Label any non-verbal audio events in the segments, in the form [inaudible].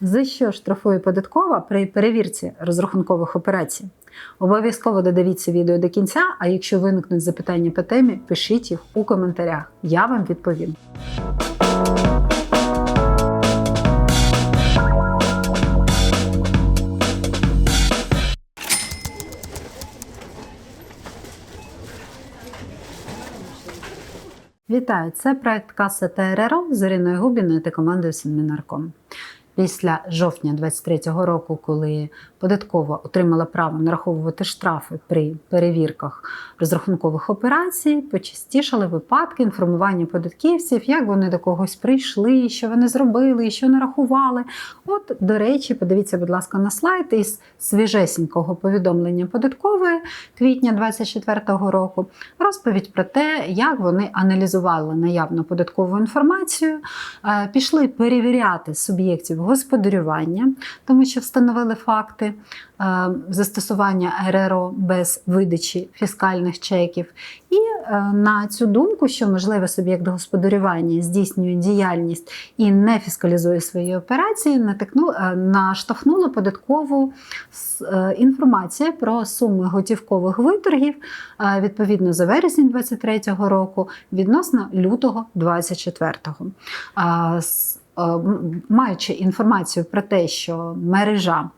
За що штрафує податкова при перевірці розрахункових операцій? Обов'язково додивіться відео до кінця, а якщо виникнуть запитання по темі, пишіть їх у коментарях. Я вам відповім. Вітаю! Це проект Каса ТРРО з Іриною Губіною та командою Синмінарком. Після жовтня 2023 року, коли податкова отримала право нараховувати штрафи при перевірках розрахункових операцій, почастішали випадки інформування податківців, як вони до когось прийшли, що вони зробили, що нарахували. От, до речі, подивіться, будь ласка, на слайд із свіжесінького повідомлення податкової квітня 2024 року. Розповідь про те, як вони аналізували наявну податкову інформацію, е, пішли перевіряти суб'єктів господарювання, тому що встановили факти е, застосування РРО без видачі фіскальних чеків. І е, на цю думку, що можливо суб'єкт господарювання здійснює діяльність і не фіскалізує свої операції, е, наштовхнула податкову інформація про суми готівкових виторгів відповідно за вересень 2023 року відносно лютого 2024. Е, маючи інформацію про те, що мережа,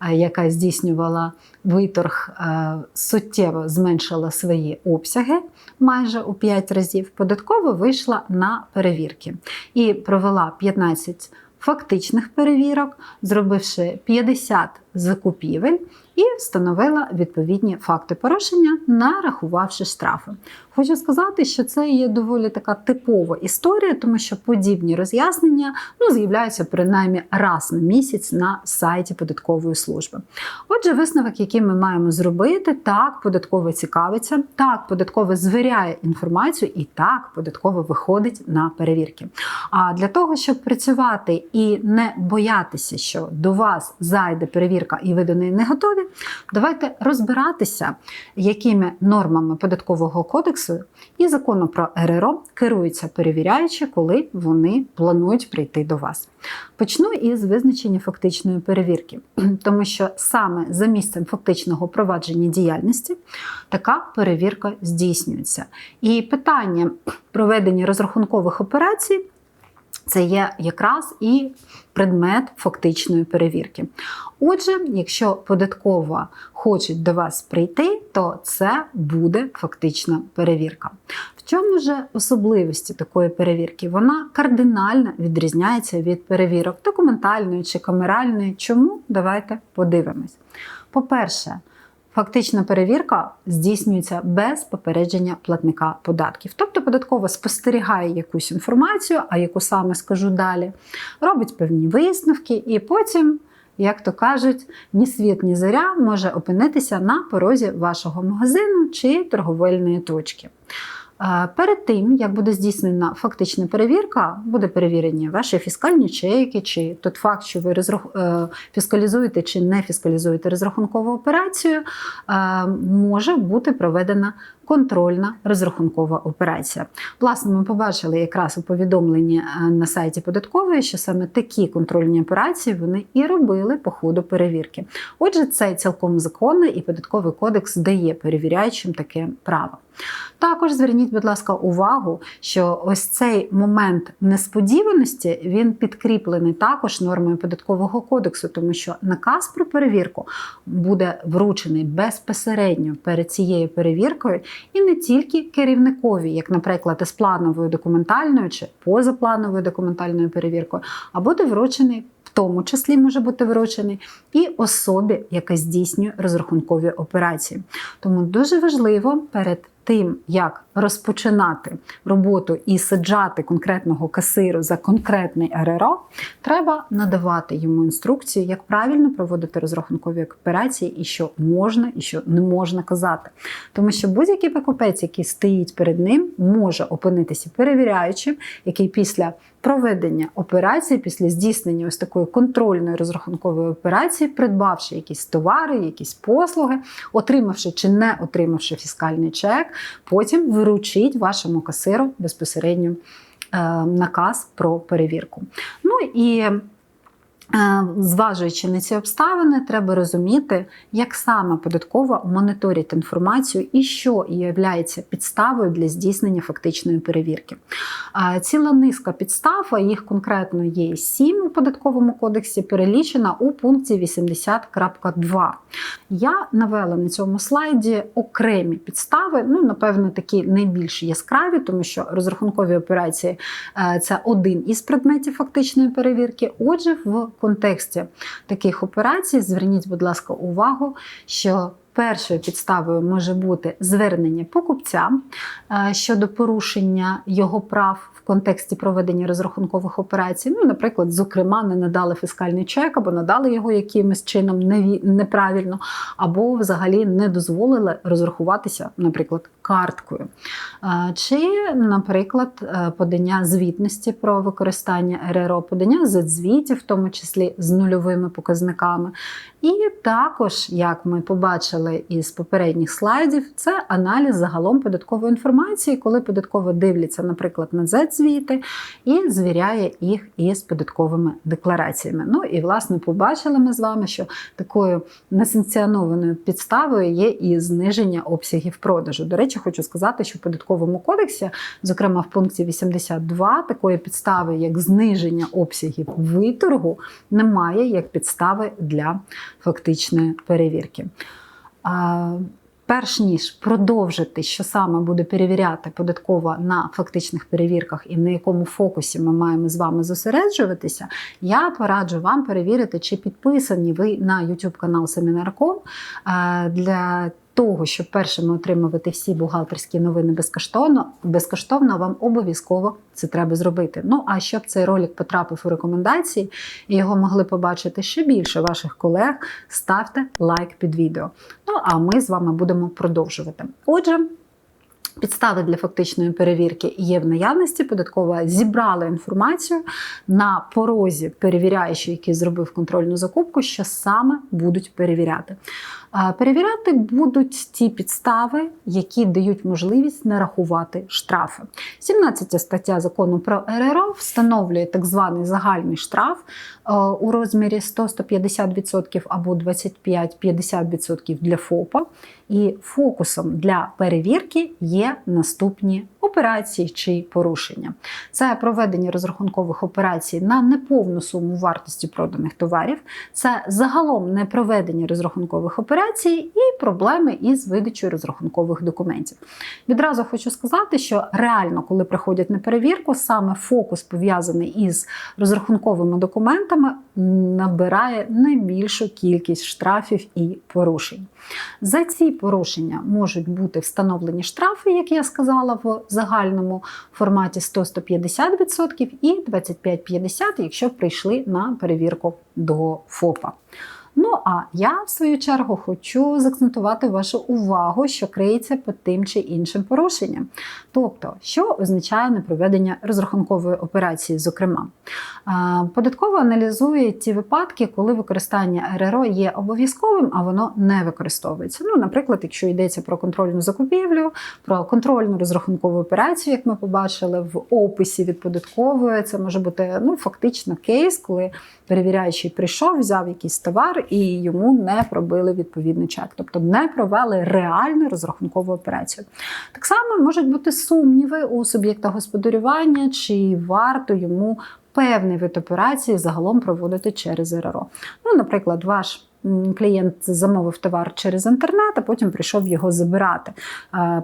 е, яка здійснювала виторг, е, суттєво зменшила свої обсяги майже у 5 разів, податково вийшла на перевірки і провела 15 фактичних перевірок, зробивши 50 закупівель і встановила відповідні факти порушення, нарахувавши штрафи. Хочу сказати, що це є доволі така типова історія, тому що подібні роз'яснення ну, з'являються принаймні раз на місяць на сайті податкової служби. Отже, висновок, який ми маємо зробити, так, податково цікавиться, так, податково звіряє інформацію, і так, податково виходить на перевірки. А для того, щоб працювати і не боятися, що до вас зайде перевірка і ви до неї не готові, давайте розбиратися, якими нормами податкового кодексу і закону про РРО керуються перевіряючи, коли вони планують прийти до вас. Почну із визначення фактичної перевірки, [clears throat] тому що саме за місцем фактичного провадження діяльності така перевірка здійснюється. І питання [clears throat] проведення розрахункових операцій це є якраз і предмет фактичної перевірки. Отже, якщо податкова хоче до вас прийти, то це буде фактична перевірка. В чому ж особливості такої перевірки? Вона кардинально відрізняється від перевірок документальної чи камеральної. Чому? Давайте подивимось. По-перше, Фактична перевірка здійснюється без попередження платника податків. Тобто податкова спостерігає якусь інформацію, а яку саме скажу далі, робить певні висновки, і потім, як то кажуть, ні світ, ні заря може опинитися на порозі вашого магазину чи торговельної точки. Перед тим, як буде здійснена фактична перевірка, буде перевірені ваші фіскальні чеки, чи тот факт, що ви. Е, фіскалізуєте чи не фіскалізуєте розрахункову операцію, е, може бути проведена контрольна розрахункова операція. Власне, ми побачили якраз у повідомленні е, на сайті податкової, що саме такі контрольні операції вони і робили по ходу перевірки. Отже, це цілком законно, і податковий кодекс дає перевіряючим таке право. Також зверніть, будь ласка, увагу, що ось цей момент несподіваності він підкріплений також нормою податкового кодексу, тому що наказ про перевірку буде вручений безпосередньо перед цією перевіркою, і не тільки керівникові, як, наприклад, із плановою документальною чи позаплановою документальною перевіркою, а буде вручений. В тому числі може бути вручений і особі, яка здійснює розрахункові операції. Тому дуже важливо перед тим, як розпочинати роботу і саджати конкретного касиру за конкретний РРО, треба надавати йому інструкцію, як правильно проводити розрахункові операції, і що можна, і що не можна казати. Тому що будь-який покупець, який стоїть перед ним, може опинитися перевіряючим, який після проведення операції, після здійснення ось такої контрольної розрахункової операції, придбавши якісь товари, якісь послуги, отримавши чи не отримавши фіскальний чек, потім виручить вашому касиру безпосередньо е, наказ про перевірку. Ну і Зважуючи на ці обставини, треба розуміти, як саме податкова моніторить інформацію і що є підставою для здійснення фактичної перевірки. Е, Ціла низка підстав, а їх конкретно є 7 у податковому кодексі, перелічена у пункті 80.2. Я навела на цьому слайді окремі підстави, ну, напевно, такі найбільш яскраві, тому що розрахункові операції е, це один із предметів фактичної перевірки. Отже, в контексті таких операцій зверніть, будь ласка, увагу, що першою підставою може бути звернення покупця е, щодо порушення його прав в контексті проведення розрахункових операцій. Ну, наприклад, зокрема, не надали фіскальний чек або надали його якимось чином неправильно, або взагалі не дозволили розрахуватися, наприклад, карткою. Е, Чи, наприклад, е, подання звітності про використання РРО, подання за звітів, в тому числі з нульовими показниками. І також, як ми побачили із попередніх слайдів, це аналіз загалом податкової інформації, коли податково дивляться, наприклад, на Z-звіти і звіряє їх із податковими деклараціями. Ну і власне побачили ми з вами, що такою несанкціонованою підставою є і зниження обсягів продажу. До речі, хочу сказати, що в податковому кодексі, зокрема в пункті 82, такої підстави, як зниження обсягів виторгу, немає як підстави для фактичної перевірки. Перш ніж продовжити, що саме буде перевіряти податкова на фактичних перевірках і на якому фокусі ми маємо з вами зосереджуватися, я пораджу вам перевірити, чи підписані ви на YouTube канал Семінарком е, для того, щоб першими отримувати всі бухгалтерські новини безкоштовно, безкоштовно вам обов'язково це треба зробити. Ну а щоб цей ролик потрапив у рекомендації і його могли побачити ще більше ваших колег, ставте лайк під відео. Ну а ми з вами будемо продовжувати. Отже. Підстави для фактичної перевірки є в наявності. Податкова зібрала інформацію на порозі перевіряючого, який зробив контрольну закупку, що саме будуть перевіряти. Перевіряти будуть ті підстави, які дають можливість нарахувати штрафи. 17 стаття закону про РРО встановлює так званий загальний штраф у розмірі 100-150% або 25-50% для ФОПа. І фокусом для перевірки є наступні операції чи порушення. Це проведення розрахункових операцій на неповну суму вартості проданих товарів, це загалом не проведення розрахункових операцій і проблеми із видачею розрахункових документів. Відразу хочу сказати, що реально, коли приходять на перевірку, саме фокус пов'язаний із розрахунковими документами, набирає найбільшу кількість штрафів і порушень. За ці порушення можуть бути встановлені штрафи, як я сказала, в загальному форматі 100-150% і 25-50%, якщо прийшли на перевірку до ФОПа. Ну а я, в свою чергу, хочу заакцентувати вашу увагу, що криється під тим чи іншим порушенням. Тобто, що означає непроведення розрахункової операції, зокрема. Податково аналізує ті випадки, коли використання РРО є обов'язковим, а воно не використовується. Ну, Наприклад, якщо йдеться про контрольну закупівлю, про контрольну розрахункову операцію, як ми побачили в описі від податкової, це може бути ну, фактично кейс, коли перевіряючий прийшов, взяв якийсь товар і йому не пробили відповідний чек, тобто не провели реальну розрахункову операцію. Так само можуть бути сумніви у суб'єкта господарювання, чи варто йому певний вид операції загалом проводити через РРО. Ну, наприклад, ваш клієнт замовив товар через інтернет, а потім прийшов його забирати.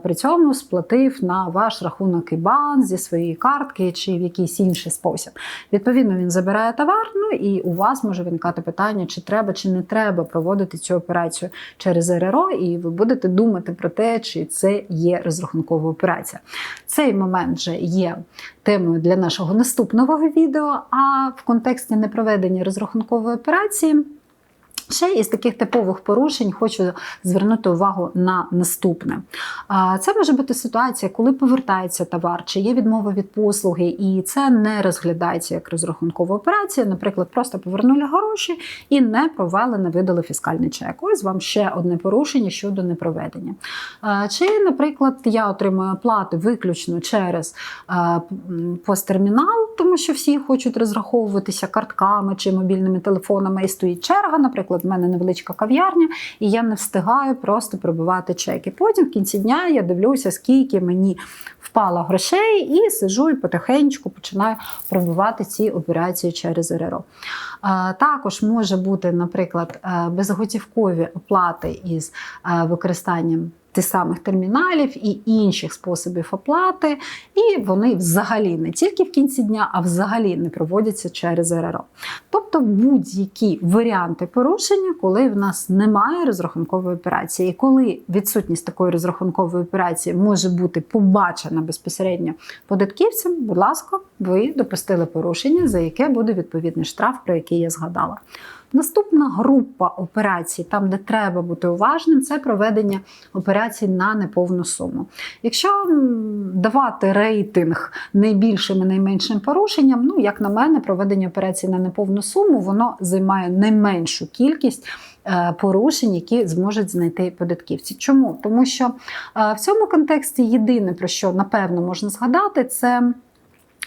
При цьому сплатив на ваш рахунок ІБАН зі своєї картки чи в якийсь інший спосіб. Відповідно, він забирає товар, ну і у вас може виникати питання, чи треба, чи не треба проводити цю операцію через РРО, і ви будете думати про те, чи це є розрахункова операція. Цей момент вже є темою для нашого наступного відео. А в контексті непроведення розрахункової операції. Ще із таких типових порушень хочу звернути увагу на наступне. Це може бути ситуація, коли повертається товар, чи є відмова від послуги, і це не розглядається як розрахункова операція. Наприклад, просто повернули гроші і не провели, не видали фіскальний чек. Ось вам ще одне порушення щодо непроведення. Чи, наприклад, я отримую оплати виключно через посттермінал, тому що всі хочуть розраховуватися картками чи мобільними телефонами, і стоїть черга, наприклад, в мене невеличка кав'ярня, і я не встигаю просто пробивати чеки. Потім в кінці дня я дивлюся, скільки мені впало грошей, і сижу і потихеньку починаю пробивати ці операції через РРО. Також може бути, наприклад, е, безготівкові оплати із е, використанням тих самих терміналів і інших способів оплати, і вони взагалі не тільки в кінці дня, а взагалі не проводяться через РРО. Тобто будь-які варіанти порушення, коли в нас немає розрахункової операції, і коли відсутність такої розрахункової операції може бути побачена безпосередньо податківцям, будь ласка, ви допустили порушення, за яке буде відповідний штраф, про який я згадала. Наступна група операцій, там, де треба бути уважним, це проведення операцій на неповну суму. Якщо давати рейтинг найбільшим і найменшим порушенням, ну, як на мене, проведення операцій на неповну суму воно займає не меншу кількість. е, Порушень, які зможуть знайти податківці. Чому? Тому що е, в цьому контексті єдине, про що напевно можна згадати, це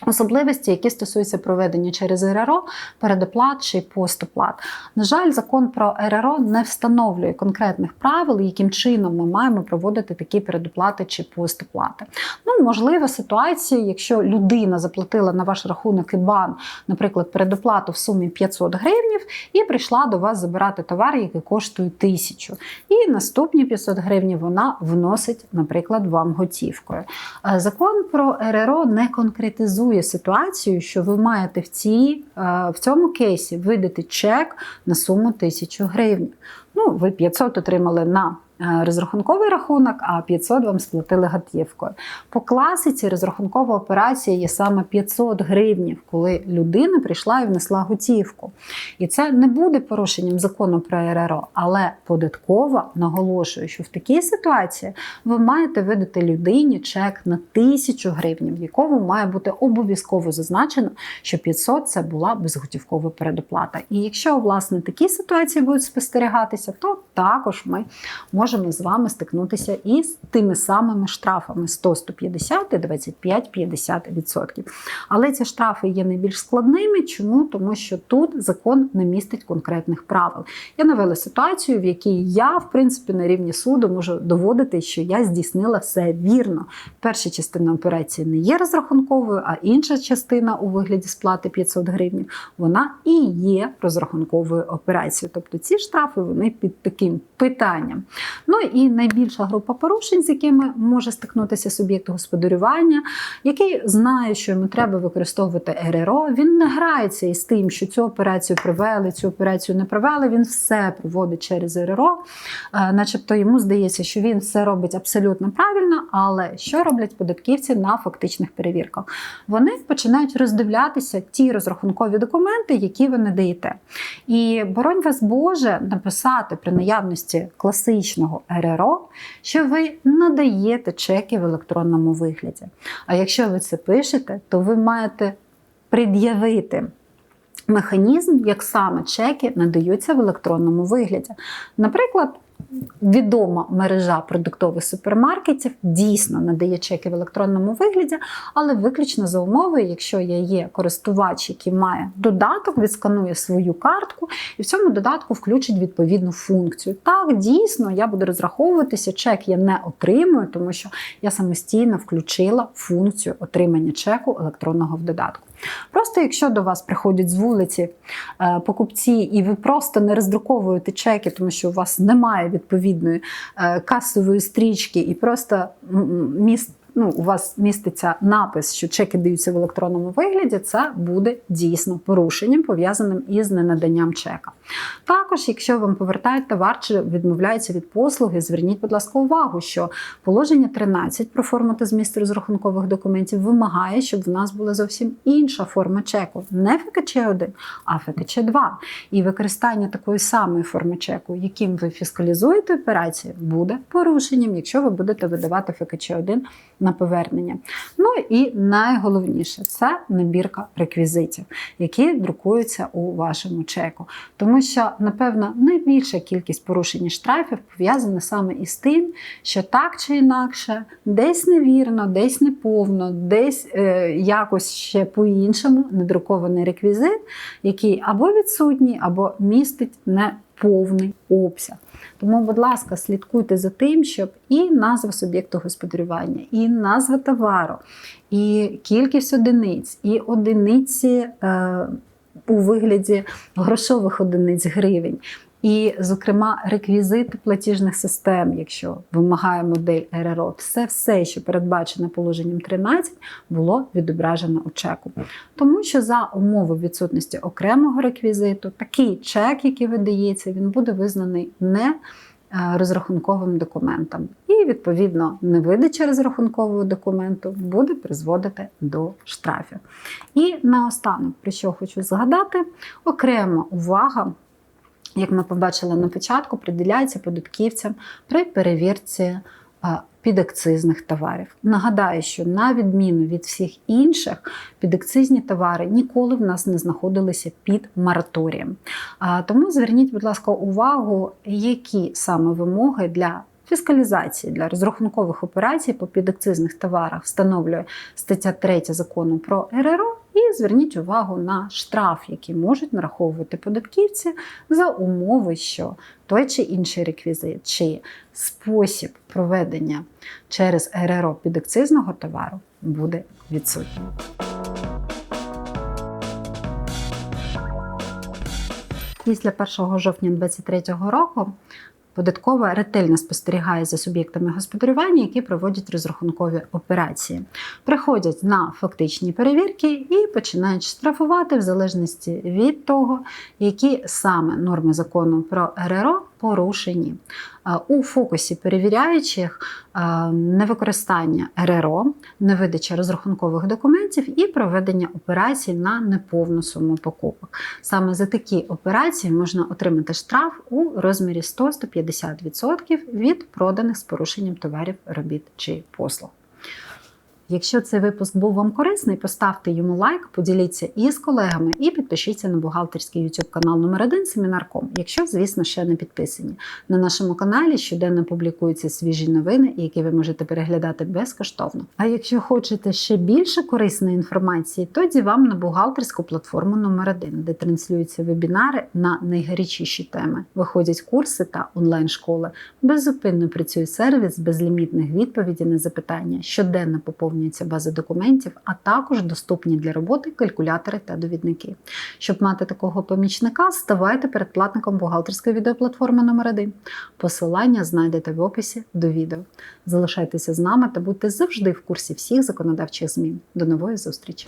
Особливості, які стосуються проведення через РРО, передоплат чи постоплат. На жаль, закон про РРО не встановлює конкретних правил, яким чином ми маємо проводити такі передоплати чи постоплати. Ну, можлива ситуація, якщо людина заплатила на ваш рахунок ІБАН, наприклад, передоплату в сумі 500 гривнів, і прийшла до вас забирати товар, який коштує 1000. І наступні 500 гривень вона вносить, наприклад, вам готівкою. Е, Закон про РРО не конкретизує ситуацію, що ви маєте в, цій, е, в цьому кейсі видати чек на суму 1000 гривень. Ну, ви 500 отримали на розрахунковий рахунок, а 500 вам сплатили готівкою. По класиці розрахункова операція є саме 500 гривнів, коли людина прийшла і внесла готівку. І це не буде порушенням закону про РРО, але податкова наголошує, що в такій ситуації ви маєте видати людині чек на 1000 гривень, в якому має бути обов'язково зазначено, що 500 це була безготівкова передоплата. І якщо власне такі ситуації будуть спостерігатися, то також ми можемо з вами стикнутися із тими самими штрафами 100, 150 і 25-50%. Але ці штрафи є найбільш складними. Чому? Тому що тут закон не містить конкретних правил. Я навела ситуацію, в якій я, в принципі, на рівні суду можу доводити, що я здійснила все вірно. Перша частина операції не є розрахунковою, а інша частина у вигляді сплати 500 гривень, вона і є розрахунковою операцією. Тобто ці штрафи вони під таким питанням. Ну і найбільша група порушень, з якими може стикнутися суб'єкт господарювання, який знає, що йому треба використовувати РРО. Він не грається із тим, що цю операцію провели, цю операцію не провели. Він все проводить через РРО, Е, начебто йому здається, що він все робить абсолютно правильно. Але що роблять податківці на фактичних перевірках? Вони починають роздивлятися ті розрахункові документи, які ви не даєте. І боронь вас Боже написати при наявності класичного РРО, що ви надаєте чеки в електронному вигляді. А якщо ви це пишете, то ви маєте пред'явити. Механізм, як саме чеки надаються в електронному вигляді. Наприклад, відома мережа продуктових супермаркетів дійсно надає чеки в електронному вигляді, але виключно за умовою, якщо я є користувач, який має додаток, відсканує свою картку і в цьому додатку включить відповідну функцію. Так, дійсно, я буду розраховуватися, чек я не отримую, тому що я самостійно включила функцію отримання чеку електронного в додатку. Просто якщо до вас приходять з вулиці е, покупці, і ви просто не роздруковуєте чеки, тому що у вас немає відповідної е, касової стрічки, і просто міст. Ну, у вас міститься напис, що чеки даються в електронному вигляді, це буде дійсно порушенням, пов'язаним із ненаданням чека. Також, якщо вам повертають товар чи відмовляються від послуги, зверніть, будь ласка, увагу, що положення 13 про форму та зміст розрахункових документів вимагає, щоб в нас була зовсім інша форма чеку, не ФКЧ-1, а ФКЧ-2. І використання такої самої форми чеку, яким ви фіскалізуєте операції, буде порушенням, якщо ви будете видавати ФКЧ-1 на повернення. Ну і найголовніше це набірка реквізитів, які друкуються у вашому чеку. Тому що, напевно, найбільша кількість порушень і штрафів пов'язана саме із тим, що так чи інакше, десь невірно, десь неповно, десь е, якось ще по-іншому недрукований реквізит, який або відсутній, або містить неповний обсяг. Тому, будь ласка, слідкуйте за тим, щоб і назва суб'єкту господарювання, і назва товару, і кількість одиниць, і одиниці е, у вигляді грошових одиниць гривень. І, зокрема, реквізити платіжних систем, якщо вимагає модель РРО, все, все, що передбачено положенням 13, було відображено у чеку. Тому що за умови відсутності окремого реквізиту, такий чек, який видається, він буде визнаний не е, розрахунковим документом. І, відповідно, невидача розрахункового документу буде призводити до штрафів. І наостанок, про що хочу згадати, окрема увага як ми побачили на початку, приділяється податківцям при перевірці е, підакцизних товарів. Нагадаю, що на відміну від всіх інших, підакцизні товари ніколи в нас не знаходилися під мораторієм. Тому зверніть, будь ласка, увагу, які саме вимоги для Фіскалізації для розрахункових операцій по підакцизних товарах встановлює стаття 3 закону про РРО. І зверніть увагу на штраф, який можуть нараховувати податківці за умови, що той чи інший реквізит, чи спосіб проведення через РРО підакцизного товару буде відсутнім. Після 1 жовтня 2023 року Податкова ретельно спостерігає за суб'єктами господарювання, які проводять розрахункові операції, приходять на фактичні перевірки і починають штрафувати в залежності від того, які саме норми закону про РРО порушені. У фокусі перевіряючих невикористання РРО, невидача розрахункових документів і проведення операцій на неповну суму покупок. Саме за такі операції можна отримати штраф у розмірі 100-150% від проданих з порушенням товарів, робіт чи послуг. Якщо цей випуск був вам корисний, поставте йому лайк, поділіться із колегами і підпишіться на бухгалтерський YouTube канал номер 1 Семінарком, якщо, звісно, ще не підписані. На нашому каналі щоденно публікуються свіжі новини, які ви можете переглядати безкоштовно. А якщо хочете ще більше корисної інформації, тоді вам на бухгалтерську платформу номер 1 де транслюються вебінари на найгарячіші теми. Виходять курси та онлайн-школи. Беззупинно працює сервіс безлімітних відповідей на запитання, щоденно поповнюється база документів, а також доступні для роботи калькулятори та довідники. Щоб мати такого помічника, ставайте перед платником бухгалтерської відеоплатформи номер 1 Посилання знайдете в описі до відео. Залишайтеся з нами та будьте завжди в курсі всіх законодавчих змін. До нової зустрічі!